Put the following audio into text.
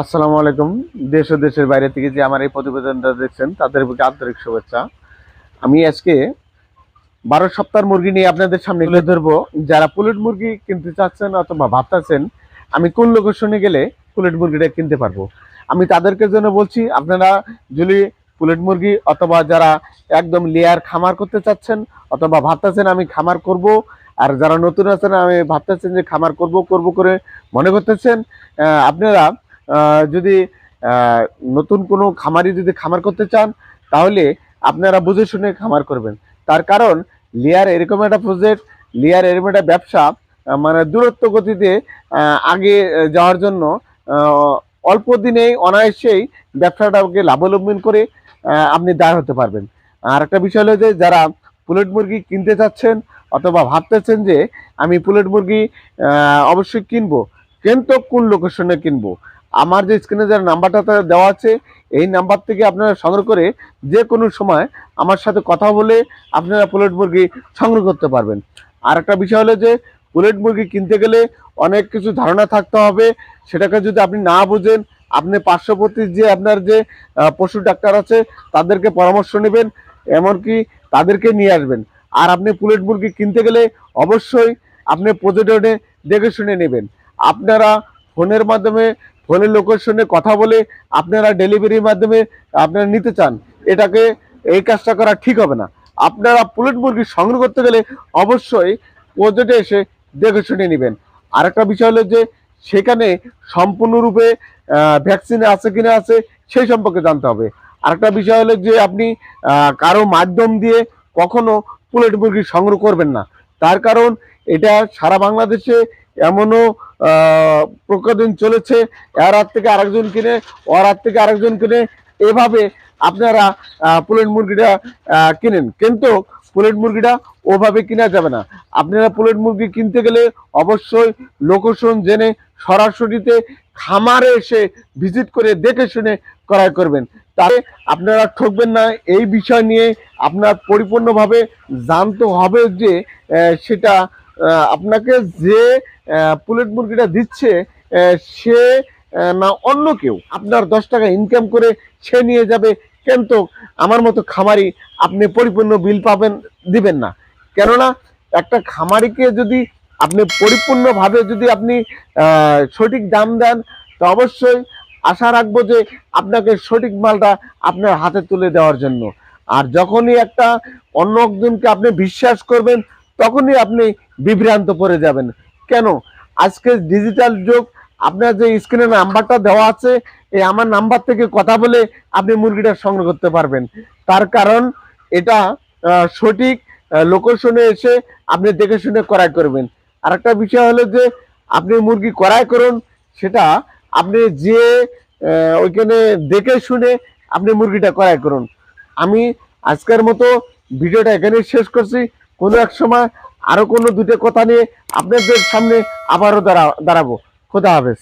আসসালামু আলাইকুম। দেশ ও দেশের বাইরে থেকে যে আমার এই প্রতিবেদনটা দেখছেন তাদের প্রতি আন্তরিক শুভেচ্ছা। আমি আজকে বারো সপ্তাহ মুরগি নিয়ে আপনাদের সামনে তুলে ধরবো। যারা পুলেট মুরগি কিনতে চাচ্ছেন অথবা ভাবতেছেন আমি কোন লোকেশনে গেলে পুলেট মুরগিটা কিনতে পারব? আমি তাদেরকে জন্য বলছি আপনারা যদি পুলেট মুরগি অথবা যারা একদম লেয়ার খামার করতে চাচ্ছেন অথবা ভাবতেছেন আমি খামার করব আর যারা নতুন আছেন আমি ভাবতেছেন যে খামার করব করব করে মনে করতেছেন আপনারা যদি নতুন কোনো খামারি যদি খামার করতে চান, তাহলে আপনারা বুঝে শুনে খামার করবেন। তার কারণ লেয়ার এরকম একটা প্রজেক্ট লেয়ার এরকম একটা ব্যবসা মানে দূরত্ব গতিতে আগে যাওয়ার জন্য অল্প দিনেই, অনায়াসেই ব্যবসাটাকে লাভলম্বন করে আপনি দায় হতে পারবেন। আর একটা বিষয় হলো যে, যারা পুলেট মুরগি কিনতে চাচ্ছেন, অথবা ভাবতেছেন যে, আমি পুলেট মুরগি অবশ্যই কিনবো, কিন্তু কোন লোকেশনে কিনবো? আমার যে স্ক্রিনে যার নাম্বারটা দেওয়া আছে, এই নাম্বার থেকে আপনারা সংগ্রহ করে যে কোনো সময় আমার সাথে কথা বলে আপনারা পুলেট মুরগি সংগ্রহ করতে পারবেন। আর একটা বিষয় হলো যে পুলেট মুরগি কিনতে গেলে অনেক কিছু ধারণা থাকতে হবে। সেটাকে যদি আপনি না বুঝেন, আপনি পার্শ্ববর্তী যে আপনার যে পশু ডাক্তার আছে, তাদেরকে পরামর্শ নেবেন, এমনকি তাদেরকে নিয়ে আসবেন। আর আপনি পুলেট মুরগি কিনতে গেলে অবশ্যই আপনি পর্যটনে দেখে শুনে নেবেন। আপনারা ফোনের মাধ্যমে ফোনের লোকের সঙ্গে কথা বলে আপনারা ডেলিভারির মাধ্যমে আপনারা নিতে চান, এটাকে এই কাজটা করা ঠিক হবে না। আপনারা পুলেট মুরগি সংগ্রহ করতে গেলে অবশ্যই পর্যটে এসে দেখে শুনে নেবেন। আরেকটা বিষয় হলো যে, সেখানে সম্পূর্ণরূপে ভ্যাকসিন আছে কিনা আছে সেই সম্পর্কে জানতে হবে। আরেকটা বিষয় হলো যে, আপনি কারও মাধ্যম দিয়ে কখনো পুলেট মুরগি সংগ্রহ করবেন না। তার কারণ এটা সারা বাংলাদেশে এমনও আহ, চলেছে। এর হাত থেকে আরেকজন কিনে ওর হাত থেকে আরেকজন কিনে। এভাবে আপনারা পুলেট মুরগিটা কিনেন। কিন্তু পুলেট মুরগিটা ওভাবে কিনা যাবে না। আপনারা পুলেট মুরগি কিনতে গেলে অবশ্যই লোকেশন জেনে সরাসরিতে খামারে এসে ভিজিট করে দেখে শুনে ক্রয় করবেন। তাহলে আপনারা ঠকবেন না। এই বিষয় নিয়ে আপনার পরিপূর্ণভাবে জানতে হবে যে সেটা আপনাকে যে পুলেট মুরগিটা দিচ্ছে সে না অন্য কেউ। আপনার দশ টাকা ইনকাম করে সে নিয়ে যাবে। কিন্তু আমার মতো খামারি আপনি পরিপূর্ণ বিল পাবেন, দিবেন না। কেননা একটা খামারিকে যদি আপনি পরিপূর্ণভাবে যদি আপনি সঠিক দাম দেন, তো অবশ্যই আশা রাখব যে আপনাকে সঠিক মালটা আপনার হাতে তুলে দেওয়ার জন্য। আর যখনই একটা অন্য একজনকে আপনি বিশ্বাস করবেন তখনই আপনি বিভ্রান্ত পড়ে যাবেন। কেন? আজকে ডিজিটাল যুগ, আপনার যে স্ক্রিনে নাম্বারটা দেওয়া আছে, এই আমার নাম্বার থেকে কথা বলে আপনি মুরগিটা সংগ্রহ করতে পারবেন। তার কারণ এটা সঠিক লোকেশনে এসে আপনি দেখে শুনে ক্রয় করবেন। আর একটা বিষয় হলো যে, আপনি মুরগি ক্রয় করুন, সেটা আপনি যে ওইখানে দেখে শুনে আপনি মুরগিটা ক্রয় করুন। আমি আজকের মতো ভিডিওটা এখানে শেষ করছি। কোনো এক সময় আরও কোনো দুটো কথা নিয়ে আপনাদের সামনে আবারও দাঁড়া দাঁড়াবো। খোদা হাফেজ।